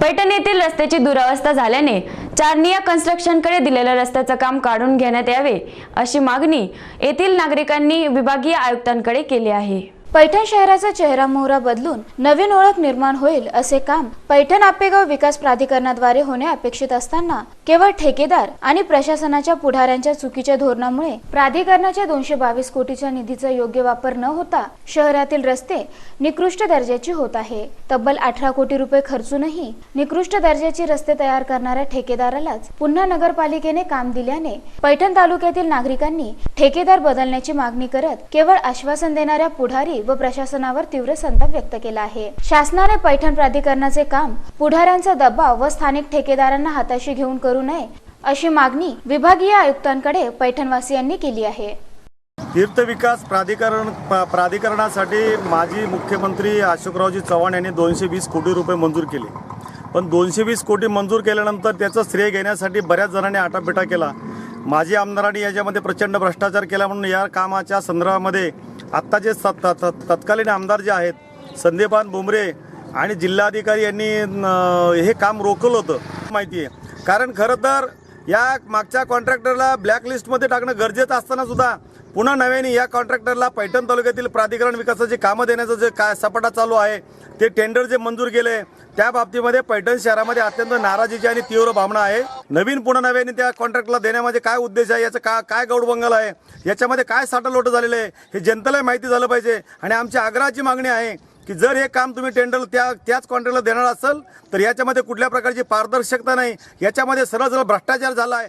पैठण येथील रस्त्याची दुरावस्था झाल्याने चारनिया कन्स्ट्रक्शनकडे दिलेलं रस्त्याचं काम काढून घेण्यात यावे अशी मागणी येथील नागरिकांनी विभागीय आयुक्तांकडे केली आहे. पैठण शहराचा चेहरा मोहरा बदलून नवीन ओळख निर्माण होईल असे काम पैठण आपेगाव विकास प्राधिकरणाद्वारे होणे अपेक्षित असताना केवळ ठेकेदार आणि प्रशासनाच्या पुढाऱ्यांच्या चुकीच्या धोरणामुळे प्राधिकरणाच्या दोनशे बावीस कोटीच्या निधीचा योग्य वापर न होता शहरातील रस्ते निकृष्ट दर्जाची होत आहे. तब्बल अठरा कोटी रुपये खर्चूनही निकृष्ट दर्जाची रस्ते तयार करणाऱ्या ठेकेदारालाच पुन्हा नगरपालिकेने काम दिल्याने पैठण तालुक्यातील नागरिकांनी ठेकेदार बदलण्याची मागणी करत केवळ आश्वासन देणाऱ्या पुढारी व प्रशासनावर तीव्र संताप व्यक्त केला आहे. शासनाने पैठण प्राधिकरणाचे काम पुढाऱ्यांचा दबाव व स्थानिक ठेकेदारांना हाताशी घेऊन करू नये अशी मागणी विभागीय आयुक्तांकडे पैठणवासियांनी केली आहे. तीर्थ विकास प्राधिकरण प्राधिकरणासाठी माजी मुख्यमंत्री अशोकरावजी चव्हाण यांनी दोनशे वीस कोटी रुपये मंजूर केले. पण दोनशे वीस कोटी मंजूर केल्यानंतर त्याचं श्रेय घेण्यासाठी बऱ्याच जणांनी आटापिटा केला. माजी आमदारांनी याच्यामध्ये प्रचंड भ्रष्टाचार केला म्हणून या कामाच्या संदर्भामध्ये आत्ताचे सत- त- तत्कालीन आमदार जे आहेत संदीपान बुमरे आणि जिल्हाधिकारी यांनी हे काम रोखलं होतं माहिती आहे. कारण खरं तर या मागच्या कॉन्ट्रॅक्टरला ब्लॅकलिस्टमध्ये टाकणं गरजेचं असताना सुद्धा पुन्हा नव्याने या कॉन्ट्रॅक्टरला पैठण तालुक्यातील प्राधिकरण विकासाची कामं देण्याचं जे काय सपाटा चालू आहे ते टेंडर जे मंजूर केले त्या बाबतीमध्ये पैठण शहरामध्ये अत्यंत नाराजीची आणि तीव्र भावना आहे. नवीन पुन्हा नव्याने त्या कॉन्ट्रॅक्टला देण्यामध्ये काय उद्देश आहे याचं का काय गौडबंगाल आहे याच्यामध्ये काय साठलोट झालेलं आहे हे जनतेला माहिती झालं पाहिजे आणि आमची आग्रहाची मागणी आहे की जर हे काम तुम्ही टेंडर त्या त्याच कॉन्ट्रॅक्टला देणार असाल तर याच्यामध्ये कुठल्या प्रकारची पारदर्शकता नाही. याच्यामध्ये सरळ सरळ भ्रष्टाचार झाला आहे